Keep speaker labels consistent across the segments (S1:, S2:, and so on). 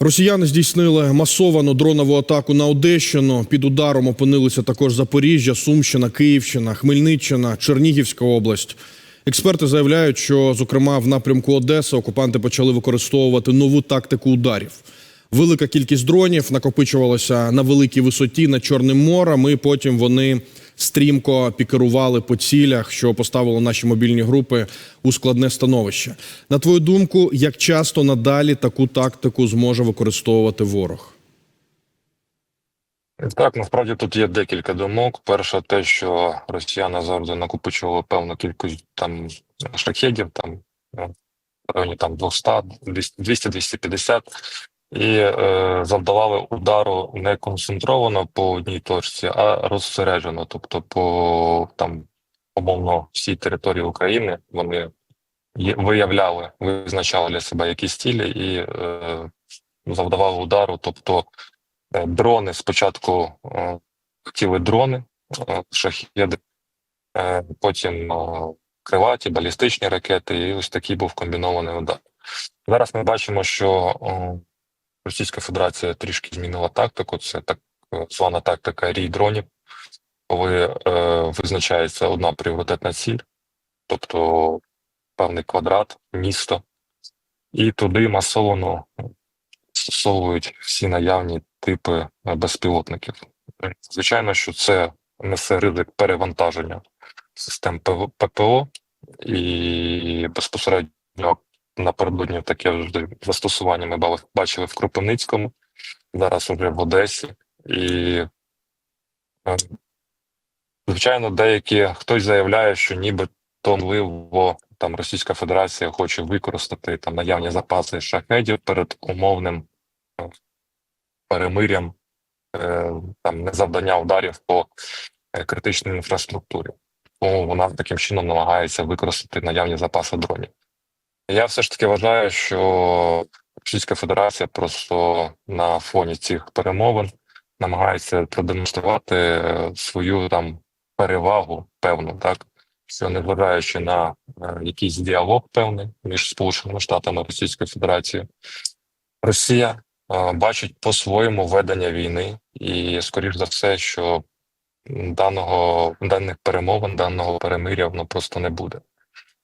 S1: Росіяни здійснили масовану дронову атаку на Одещину. Під ударом опинилися також Запоріжжя, Сумщина, Київщина, Хмельниччина, Чернігівська область. Експерти заявляють, що, зокрема, в напрямку Одеси окупанти почали використовувати нову тактику ударів. Велика кількість дронів накопичувалася на великій висоті над Чорним морем, і потім вони стрімко пікерували по цілях, що поставило наші мобільні групи у складне становище. На твою думку, як часто надалі таку тактику зможе використовувати ворог?
S2: Так, насправді тут є декілька думок. Перше, те, що росіяни завжди накопичували певну кількість там шахедів, там ну, в там 200, 200-250, і е, завдавали удару не концентровано по одній точці, а розсереджено. Тобто, по там умовно всій території України вони виявляли, визначали для себе якісь цілі і е, завдавали удару. Тобто Е, Дрони спочатку е, хотіли дрони, е, шахеди, е, потім е, крилаті, балістичні ракети, і ось такий був комбінований удар. Зараз ми бачимо, що е, Російська Федерація трішки змінила тактику. Це так е, звана тактика рій дронів, коли е, визначається одна пріоритетна ціль, тобто певний квадрат, місто, і туди масово застосовують всі наявні типи е, безпілотників. Звичайно, що це несе ризик перевантаження систем ППО, і безпосередньо напередодні таке вже застосування ми бачили в Кропивницькому, зараз уже в Одесі. І, е, звичайно, деякі хтось заявляє, що ніби то можливо там Російська Федерація хоче використати там наявні запаси шахедів перед умовним е, перемир'ям е, там незавдання ударів по критичній інфраструктурі. Тому вона таким чином намагається використати наявні запаси дронів. Я все ж таки вважаю, що Російська Федерація просто на фоні цих перемовин намагається продемонструвати е, свою там перевагу певну, так що незважаючи на е, якийсь діалог певний між Сполученими Штатами і Російською Федерацією, Росія е, бачить по-своєму ведення війни, і скоріш за все, що даного даних перемовин, даного перемиря воно просто не буде.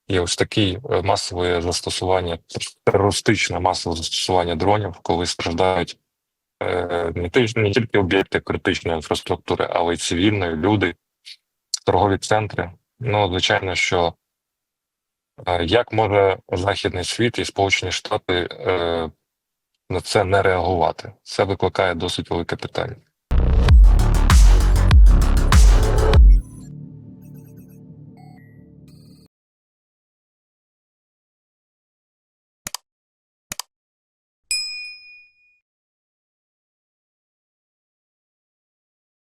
S2: І ось таке масове застосування, терористичне масове застосування дронів, коли страждають е, не, тільки об'єкти критичної інфраструктури, але й цивільної, люди, торгові центри. Ну, звичайно, що е, як може Західний світ і Сполучені Штати е, на це не реагувати? Це викликає досить велике питання.